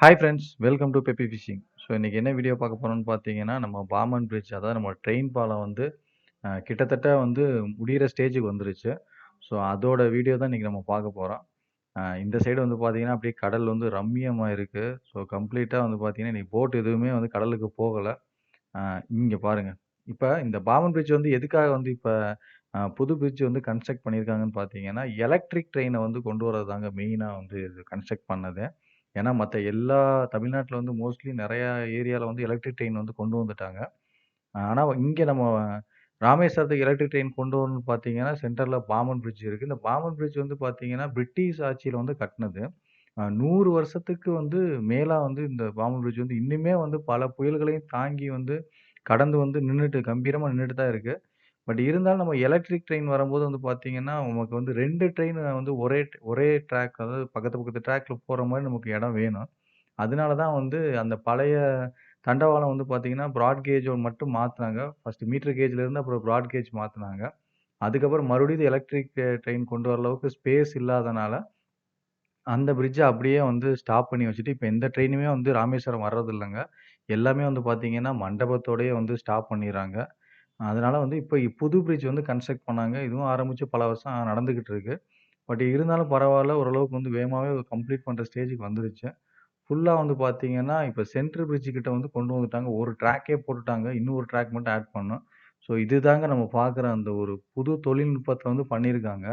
Hi friends welcome to peppy fishing so இன்றைக்கி என்ன video பார்க்க போகிறோம்னு பார்த்தீங்கன்னா நம்ம பாமன் பிரிட்ஜ் அதாவது நம்ம ட்ரெயின் பாலம் வந்து கிட்டத்தட்ட வந்து முடிகிற ஸ்டேஜுக்கு வந்துருச்சு. ஸோ அதோட வீடியோ தான் இன்றைக்கி நம்ம பார்க்க போகிறோம் இந்த சைடு வந்து பார்த்தீங்கன்னா அப்படியே கடல் வந்து ரம்மியமாக இருக்குது ஸோ கம்ப்ளீட்டாக வந்து பார்த்தீங்கன்னா இன்றைக்கி போட் எதுவுமே வந்து கடலுக்கு போகலை. இங்கே பாருங்கள் இப்போ இந்த பாமன் பிரிட்ஜ் வந்து எதுக்காக வந்து இப்போ புது பிரிட்ஜ் வந்து கன்ஸ்ட்ரக்ட் பண்ணியிருக்காங்கன்னு பார்த்தீங்கன்னா எலக்ட்ரிக் ட்ரெயினை வந்து கொண்டு வரது தாங்க மெயினாக வந்து இது கன்ஸ்ட்ரக்ட் பண்ணது. ஏன்னா மற்ற எல்லா தமிழ்நாட்டில் வந்து மோஸ்ட்லி நிறையா ஏரியாவில் வந்து எலக்ட்ரிக் ட்ரெயின் வந்து கொண்டு வந்துட்டாங்க. ஆனால் இங்கே நம்ம ராமேஸ்வரத்துக்கு எலக்ட்ரிக் ட்ரெயின் கொண்டு வரணும்னு பார்த்தீங்கன்னா சென்டரில் பாமன் பிரிட்ஜ் இருக்குது இந்த பாமன் பிரிட்ஜ் வந்து பார்த்தீங்கன்னா பிரிட்டிஷ் ஆட்சியில் வந்து கட்டினது. நூறு வருஷத்துக்கு வந்து மேலாக வந்து இந்த பாமன் பிரிட்ஜ் வந்து இன்னுமே வந்து பல புயல்களையும் தாங்கி வந்து கடந்து வந்து நின்றுட்டு கம்பீரமாக நின்றுட்டு தான் இருக்குது பட் இருந்தாலும் நம்ம எலக்ட்ரிக் ட்ரெயின் வரும்போது வந்து பார்த்தீங்கன்னா நமக்கு வந்து ரெண்டு ட்ரெயின் வந்து ஒரே ஒரே ட்ராக் அதாவது பக்கத்து பக்கத்து ட்ராக்ல போகிற மாதிரி நமக்கு இடம் வேணும். அதனால தான் வந்து அந்த பழைய தண்டவாளம் வந்து பார்த்தீங்கன்னா ப்ராட் கேஜ் மட்டும் மாற்றினாங்க ஃபர்ஸ்ட் மீட்டர் கேஜ்ல இருந்து அப்புறம் ப்ராட்கேஜ் மாற்றினாங்க அதுக்கப்புறம் மறுபடியும் எலக்ட்ரிக் ட்ரெயின் கொண்டு வர அளவுக்கு ஸ்பேஸ் இல்லாதனால அந்த பிரிட்ஜை அப்படியே வந்து ஸ்டாப் பண்ணி வச்சுட்டு இப்போ எந்த ட்ரெயினுமே வந்து ராமேஸ்வரம் வர்றது எல்லாமே வந்து பார்த்தீங்கன்னா மண்டபத்தோடயே வந்து ஸ்டாப் பண்ணிடுறாங்க. அதனால வந்து இப்போ புது பிரிட்ஜ் வந்து கன்ஸ்ட்ரக்ட் பண்ணாங்க. இதுவும் ஆரம்பித்து பல வருஷம் நடந்துக்கிட்டு இருக்குது பட் இருந்தாலும் பரவாயில்ல. ஓரளவுக்கு வந்து வேகமாகவே கம்ப்ளீட் பண்ணுற ஸ்டேஜுக்கு வந்துருச்சு. ஃபுல்லாக வந்து பார்த்தீங்கன்னா இப்போ சென்ட்ரல் பிரிட்ஜ் கிட்ட வந்து கொண்டு வந்துட்டாங்க. ஒரு ட்ராக்கே போட்டுட்டாங்க. இன்னும் ஒரு ட்ராக் மட்டும் ஆட் பண்ணோம். ஸோ இதுதாங்க நம்ம பார்க்குற அந்த ஒரு புது தொழில்நுட்பத்தை வந்து பண்ணியிருக்காங்க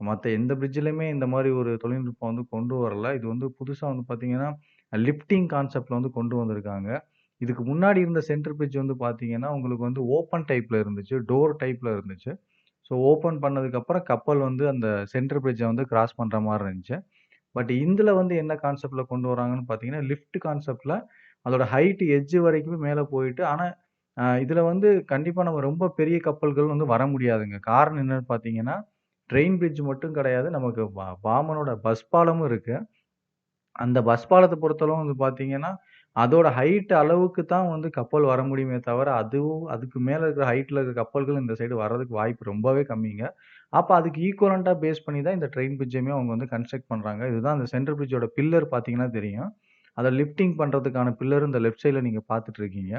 மற்ற எந்த பிரிட்ஜிலையுமே இந்த மாதிரி ஒரு தொழில்நுட்பம் வந்து கொண்டு வரல. இது வந்து புதுசாக வந்து பார்த்தீங்கன்னா லிஃப்டிங் கான்செப்டில் வந்து கொண்டு வந்திருக்காங்க. இதுக்கு முன்னாடி இருந்த சென்டர் பிரிட்ஜ் வந்து பார்த்தீங்கன்னா உங்களுக்கு வந்து ஓப்பன் டைப்பில் இருந்துச்சு டோர் டைப்பில் இருந்துச்சு. ஸோ ஓப்பன் பண்ணதுக்கப்புறம் கப்பல் வந்து அந்த சென்டர் பிரிட்ஜை வந்து கிராஸ் பண்ணுற மாதிரி இருந்துச்சு. பட் இதில் வந்து என்ன கான்செப்டில் கொண்டு வராங்கன்னு பார்த்தீங்கன்னா லிஃப்ட் கான்செப்டில் அதோட ஹைட்டு எஜ்ஜு வரைக்குமே மேலே போயிட்டு ஆனால் இதில் வந்து கண்டிப்பாக நம்ம ரொம்ப பெரிய கப்பல்கள் வந்து வர முடியாதுங்க. காரணம் என்னென்னு பார்த்தீங்கன்னா ட்ரெயின் பிரிட்ஜ் மட்டும் கிடையாது நமக்கு பாமனோட பஸ் பாலமும் இருக்குது அந்த பஸ் பாலத்தை பொறுத்தளவு வந்து பார்த்தீங்கன்னா அதோட ஹைட் அளவுக்கு தான் வந்து கப்பல் வர முடியுமே தவிர அதுவும் அதுக்கு மேலே இருக்கிற ஹைட்டில் இருக்கிற கப்பல்கள் இந்த சைடு வர்றதுக்கு வாய்ப்பு ரொம்பவே கம்மிங்க. அப்போ அதுக்கு ஈக்குவலண்ட்டாக பேஸ் பண்ணி தான் இந்த ட்ரெயின் பிரிட்ஜையுமே அவங்க வந்து கன்ஸ்ட்ரக்ட் பண்ணுறாங்க இதுதான் அந்த சென்ட்ரல் பிரிட்ஜோட பில்லர் பார்த்தீங்கன்னா தெரியும். அதை லிஃப்டிங் பண்ணுறதுக்கான பில்லர் இந்த லெஃப்ட் சைடில் நீங்கள் பார்த்துட்டு இருக்கீங்க.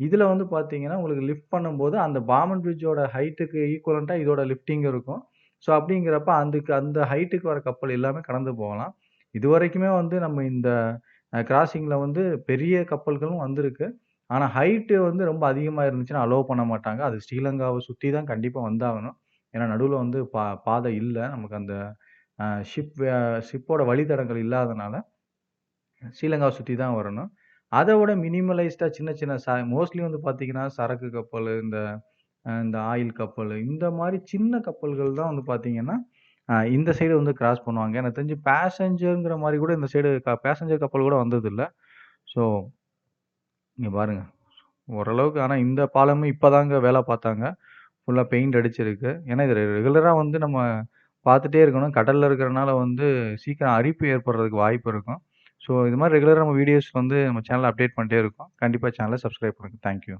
இதில் வந்து பார்த்தீங்கன்னா உங்களுக்கு லிஃப்ட் பண்ணும்போது அந்த பாமன் பிரிட்ஜோட ஹைட்டுக்கு ஈக்குவலண்ட்டாக இதோட லிஃப்டிங் இருக்கும். ஸோ அப்படிங்கிறப்ப அதுக்கு அந்த ஹைட்டுக்கு வர கப்பல் எல்லாமே கடந்து போகலாம். இது வரைக்குமே வந்து நம்ம இந்த கிராசிங்கில் வந்து பெரிய கப்பல்களும் வந்திருக்கு. ஆனால் ஹைட்டு வந்து ரொம்ப அதிகமாக இருந்துச்சுன்னா அலோவ் பண்ண மாட்டாங்க. அது ஸ்ரீலங்காவை சுற்றி தான் கண்டிப்பாக வந்தாகணும். ஏன்னா நடுவில் வந்து பா பாதை இல்லை. நமக்கு அந்த ஷிப் ஷிப்போட வழித்தடங்கள் இல்லாதனால ஸ்ரீலங்காவை சுற்றி தான் வரணும். அதை விட மினிமலைஸ்டாக சின்ன சின்ன ச மோஸ்ட்லி வந்து பார்த்திங்கன்னா சரக்கு கப்பல் இந்த இந்த ஆயில் கப்பல் இந்த மாதிரி சின்ன கப்பல்கள் தான் வந்து பார்த்திங்கன்னா இந்த சைடு வந்து கிராஸ் பண்ணுவாங்க. எனக்கு தெரிஞ்சு பேசஞ்சருங்கிற மாதிரி கூட இந்த சைடு க பேசஞ்சர் கப்பல் கூட வந்ததில்லை. ஸோ இங்கே பாருங்கள் ஓரளவுக்கு ஆனால் இந்த பாலமும் இப்போ தாங்க வேலை பார்த்தாங்க. ஃபுல்லாக பெயிண்ட் அடிச்சிருக்கு. ஏன்னா இது ரெகுலராக வந்து நம்ம பார்த்துட்டே இருக்கணும். கடலில் இருக்கிறனால வந்து சீக்கிரம் அரிப்பு ஏற்படுறதுக்கு வாய்ப்பு இருக்கும். ஸோ இது மாதிரி ரெகுலராக நம்ம வீடியோஸ் வந்து நம்ம சேனலை அப்டேட் பண்ணிட்டே இருக்கோம். கண்டிப்பாக சேனலை சப்ஸ்கிரைப் பண்ணுங்கள் தேங்க்யூ